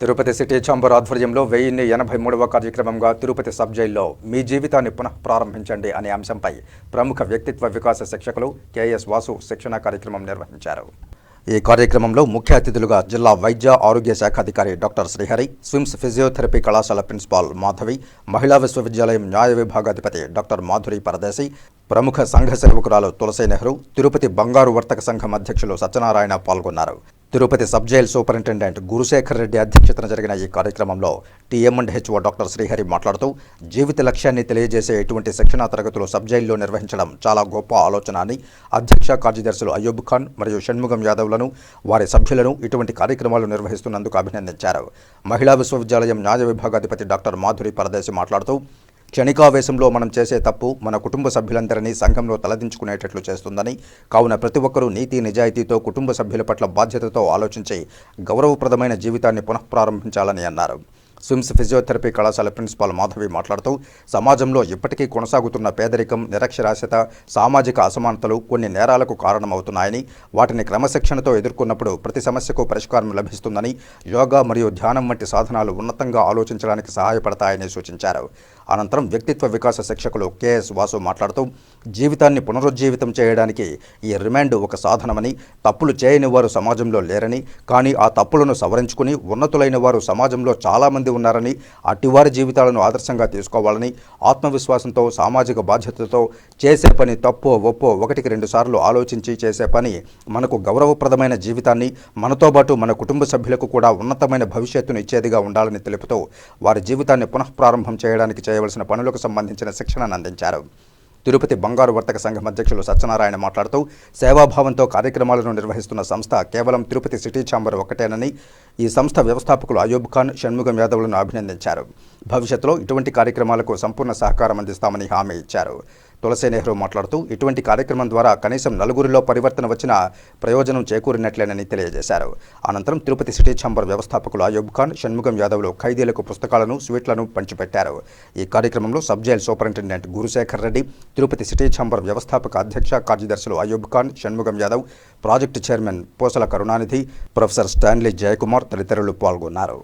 Tirupati city chamber ఆధ్వర్యంలో వెయ్యిన్ని ఎనభై మూడవ కార్యక్రమంగా తిరుపతి సబ్ జైల్లో మీ జీవితాన్ని పునః ప్రారంభించండి అనే అంశంపై ప్రముఖ వ్యక్తిత్వ వికాస శిక్షకులు కెఎస్ వాసు శిక్షణ కార్యక్రమం నిర్వహించారు. ఈ కార్యక్రమంలో ముఖ్య అతిథులుగా జిల్లా వైద్య ఆరోగ్య శాఖ అధికారి డాక్టర్ శ్రీహరి స్విమ్స్ ఫిజియోథెరపీ కళాశాల ప్రిన్సిపాల్ మాధవి మహిళా విశ్వవిద్యాలయం న్యాయ విభాగాధిపతి డాక్టర్ మాధురి పరదేశి ప్రముఖ సంఘ సేవకురాలు తులసి నెహ్రూ తిరుపతి బంగారు వర్తక సంఘం అధ్యక్షులు సత్యనారాయణ పాల్గొన్నారు. Tirupati sub jail superintendent Gurusekhar Reddy అధ్యక్షతన జరిగిన ఈ కార్యక్రమంలో T M and H O doctor Srihari మాట్లాడుతూ జీవిత లక్ష్యాన్ని తెలియజేసే ఇటువంటి శిక్షణా తరగతులు సబ్ జైల్లో నిర్వహించడం చాలా గొప్ప ఆలోచన అని అధ్యక్ష కార్యదర్శులు అయ్యూబ్ ఖాన్ మరియు షణ్ముగం యాదవ్లను వారి సభ్యులను ఇటువంటి కార్యక్రమాలు నిర్వహిస్తున్నందుకు అభినందించారు. మహిళా విశ్వవిద్యాలయం న్యాయ విభాగాధిపతి డాక్టర్ మాధురి పరదేశి మాట్లాడుతూ క్షణికావేశంలో మనం చేసే తప్పు మన కుటుంబ సభ్యులందరినీ సంఘంలో తలదించుకునేటట్లు చేస్తుందని కావున ప్రతి ఒక్కరూ నీతి నిజాయితీతో కుటుంబ సభ్యుల పట్ల బాధ్యతతో ఆలోచించి గౌరవప్రదమైన జీవితాన్ని పునఃప్రారంభించాలని అన్నారు. స్విమ్స్ ఫిజియోథెరపీ కళాశాల ప్రిన్సిపాల్ మాధవి మాట్లాడుతూ సమాజంలో ఇప్పటికీ కొనసాగుతున్న పేదరికం నిరక్షరాస్యత సామాజిక అసమానతలు కొన్ని నేరాలకు కారణమవుతున్నాయని వాటిని క్రమశిక్షణతో ఎదుర్కొన్నప్పుడు ప్రతి సమస్యకు పరిష్కారం లభిస్తుందని యోగా మరియు ధ్యానం వంటి సాధనాలు ఉన్నతంగా ఆలోచించడానికి సహాయపడతాయని సూచించారు. అనంతరం వ్యక్తిత్వ వికాస శిక్షకులు కెఎస్ వాసు మాట్లాడుతూ జీవితాన్ని పునరుజ్జీవితం చేయడానికి ఈ రిమాండ్ ఒక సాధనమని తప్పులు చేయని వారు సమాజంలో లేరని కానీ ఆ తప్పులను సవరించుకుని ఉన్నతులైన వారు సమాజంలో చాలామంది ఉన్నారని అట్టివారి జీవితాలను ఆదర్శంగా తీసుకోవాలని ఆత్మవిశ్వాసంతో సామాజిక బాధ్యతతో చేసే పని తప్పో ఒప్పో ఒకటికి రెండు సార్లు ఆలోచించి చేసే పని మనకు గౌరవప్రదమైన జీవితాన్ని మనతో పాటు మన కుటుంబ సభ్యులకు కూడా ఉన్నతమైన భవిష్యత్తును ఇచ్చేదిగా ఉండాలని తెలుపుతూ వారి జీవితాన్ని పునఃప్రారంభం చేయడానికి చేయవలసిన పనులకు సంబంధించిన శిక్షణను అందించారు. తిరుపతి బంగారు వర్తక సంఘం అధ్యక్షులు సత్యనారాయణ మాట్లాడుతూ సేవాభావంతో కార్యక్రమాలను నిర్వహిస్తున్న సంస్థ కేవలం తిరుపతి సిటీ ఛాంబర్ ఒకటేనని ఈ సంస్థ వ్యవస్థాపకులు అయూబ్ ఖాన్ షణ్ముగం యాదవ్లను అభినందించారు. భవిష్యత్తులో ఇటువంటి కార్యక్రమాలకు సంపూర్ణ సహకారం అందిస్తామని హామీ ఇచ్చారు. తులసి నెహ్రూ మాట్లాడుతూ ఇటువంటి కార్యక్రమం ద్వారా కనీసం నలుగురిలో పరివర్తన వచ్చిన ప్రయోజనం చేకూరినట్లేనని తెలియజేశారు. అనంతరం తిరుపతి సిటీ ఛాంబర్ వ్యవస్థాపకులు అయూబ్ ఖాన్ షణ్ముగం యాదవ్లు ఖైదీలకు పుస్తకాలను స్వీట్లను పంచిపెట్టారు. ఈ కార్యక్రమంలో sub jail superintendent Gurusekhar Reddy Tirupati city chamber వ్యవస్థాపక అధ్యక్ష కార్యదర్శులు Ayub Khan Shanmugam Yadav project chairman Posala Karunanidhi professor Stanley Jayakumar తదితరులు పాల్గొన్నారు.